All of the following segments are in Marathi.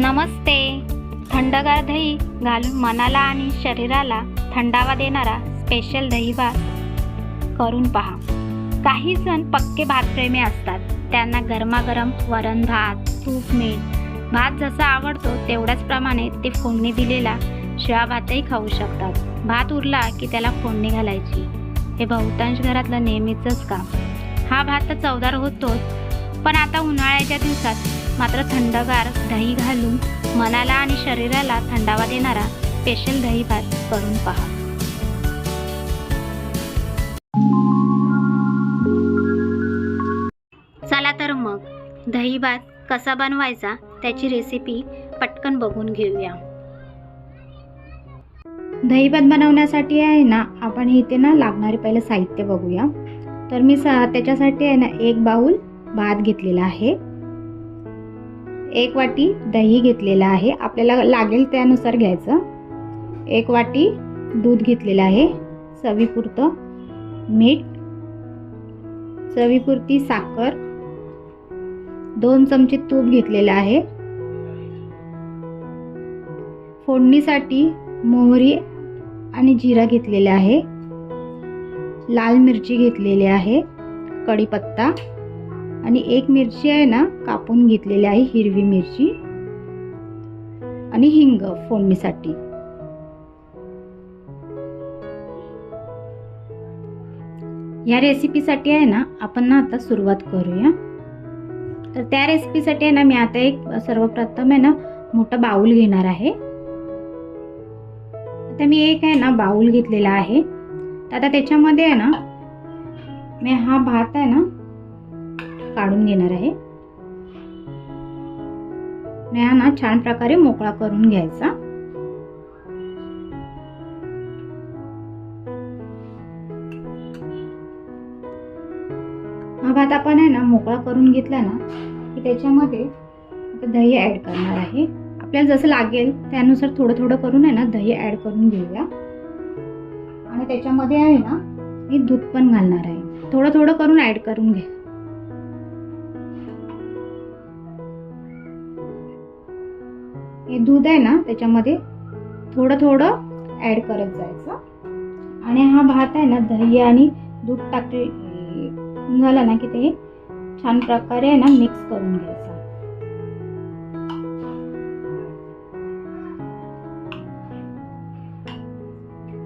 नमस्ते. थंडगार दही घालून मनाला आणि शरीराला थंडावा देणारा स्पेशल दहीभात करून पहा. काही जण पक्के भातप्रेमी असतात. त्यांना गरमागरम वरण भात तूप मीठ भात जसा आवडतो तेवढ्याच प्रमाणे ते फोडणी दिलेला शिळा भातही खाऊ शकतात. भात उरला की त्याला फोडणी घालायची. हे बहुतांश घरातलं नेहमीचंच काम. हा भात तर चवदार होतोच पण आता उन्हाळ्याच्या दिवसात मात्र थंडगार दही घालून मनाला आणि शरीराला थंडावा देणारा स्पेशल दही भात करून पहा. चला तर मग दही भात कसा बनवायचा त्याची रेसिपी पटकन बघून घेऊया. दही भात बनवण्यासाठी आहे ना आपण इथे ना लागणारे पहिले साहित्य बघूया. तर मी सा त्याच्यासाठी आहे ना एक बाऊल भात घेतलेला आहे. एक वाटी दही घेतलेलं आहे. आपल्याला लागेल त्यानुसार घ्यायचं. एक वाटी दूध घेतलेलं आहे. चवीपुरतं मीठ चवीपुरती साखर दोन चमचे तूप घेतलेलं आहे. फोडणीसाठी मोहरी आणि जिरा घेतलेला आहे. लाल मिरची घेतलेली आहे. कढीपत्ता आणि एक मिरची आहे ना कापून घेतलेली आहे हिरवी मिरची. आणि हिंग फोडणीसाठी. या रेसिपीसाठी आहे ना आपण ना आता सुरुवात करूया. तर त्या रेसिपीसाठी आहे ना मी आता एक सर्वप्रथम आहे ना मोठा बाऊल घेणार आहे. आता मी एक आहे ना बाऊल घेतलेला आहे. तर आता त्याच्यामध्ये आहे ना मी हा भात आहे ना काढून घेणार आहे. आणि ना छान प्रकारे मोकळा करून घ्यायचा. हा भात आपण आहे ना मोकळा करून घेतला ना की त्याच्यामध्ये दही ॲड करणार आहे. आपल्याला जसं लागेल त्यानुसार थोडं थोडं करून आहे ना दही ॲड करून घेऊया. आणि त्याच्यामध्ये आहे ना मी दूध पण घालणार आहे. थोडं थोडं करून ॲड करून घे. हे दूध आहे ना त्याच्यामध्ये थोडं थोडं ॲड करत जायचं. आणि हा भात आहे ना दही आणि दूध टाकले झालं ना की ते छान प्रकारे आहे ना मिक्स करून घ्यायचं.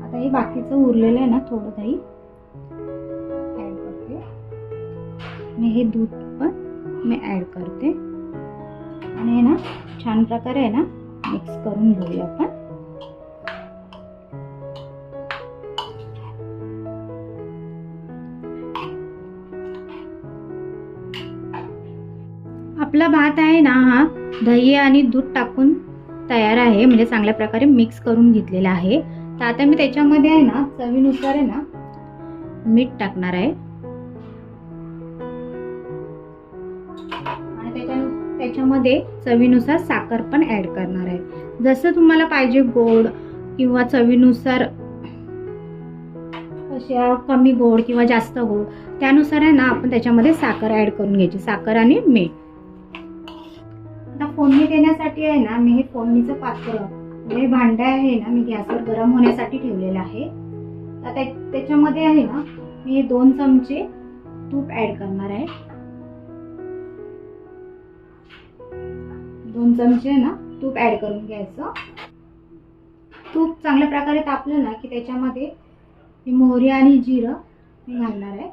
आता हे बाकीचं उरलेलं आहे ना थोडं दही ॲड करते. आणि हे दूध पण मी ॲड करते. आणि ना छान प्रकारे आहे ना मिक्स करून घेऊया आपण. आपला भात आहे ना हा दही आणि दूध टाकून तयार आहे. म्हणजे चांगल्या प्रकारे मिक्स करून घेतलेला आहे. तर आता मी त्याच्यामध्ये आहे ना चवीनुसार आहे ना मीठ टाकणार आहे. त्याच्यामध्ये चवीनुसार साखर पण ॲड करणार आहे. जसं तुम्हाला पाहिजे गोड किंवा चवीनुसार अशा कमी गोड किंवा जास्त गोड त्यानुसार आहे ना आपण त्याच्यामध्ये साखर ॲड करून घ्यायची. साखर आणि मीठ. आता फोडणी देण्यासाठी आहे ना मी हे फोडणीचं पात्र म्हणजे भांडं आहे ना मी गॅसवर गरम होण्यासाठी ठेवलेलं आहे. आता त्या- त्याच्यामध्ये आहे ना मी हे दोन चमचे तूप ॲड करणार आहे. दोन चमचे ना तूप ॲड करून घ्यायचं. तूप चांगल्या प्रकारे तापलं ना की त्याच्यामध्ये मोहरी आणि जिरं मी घालणार आहे.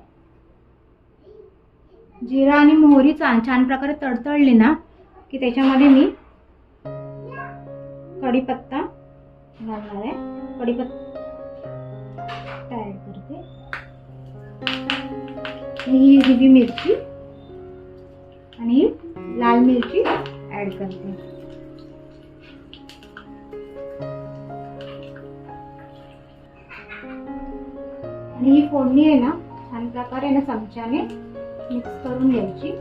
जिरं आणि मोहरी छान छान प्रकारे तडतडली ना की त्याच्यामध्ये मी कढीपत्ता घालणार आहे. कढीपत्ता ॲड करते. ही हिरवी मिरची आणि लाल मिरची ॲड करते. आणि ही फोडणी आहे ना छान प्रकारे ना चमच्याने मिक्स करून घ्यायची.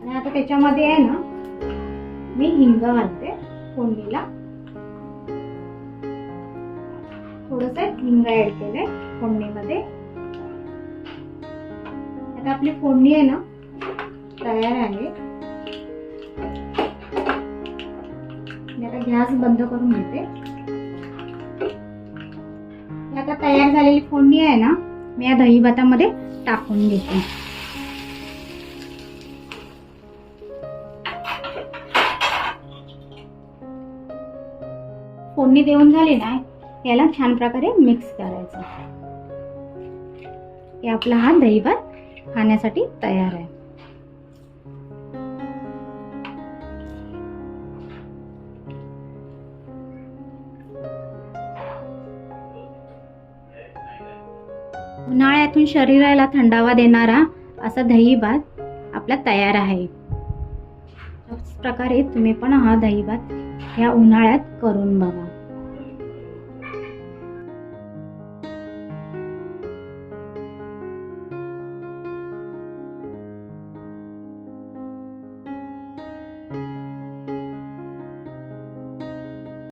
आणि आता त्याच्यामध्ये आहे ना मी हिंग घालते फोडणीला. थोडस हिंग ऍड केलंय फोडणीमध्ये. आता आपली फोडणी आहे ना तयार आहे. मी आता गॅस बंद करून घेते. आता तयार झालेली फोडणी आहे ना मी या दही भातामध्ये टाकून घेते. फोडणी देऊन झाली ना याला छान प्रकारे मिक्स करायचं. हे आपला हा दही भात खाण्यासाठी तयार आहे. उन्हाळ्यातून शरीराला थंडावा देणारा असा दही भात आपला तयार आहे. प्रकारे तुम्ही पण हा दही भात ह्या उन्हाळ्यात करून बघा.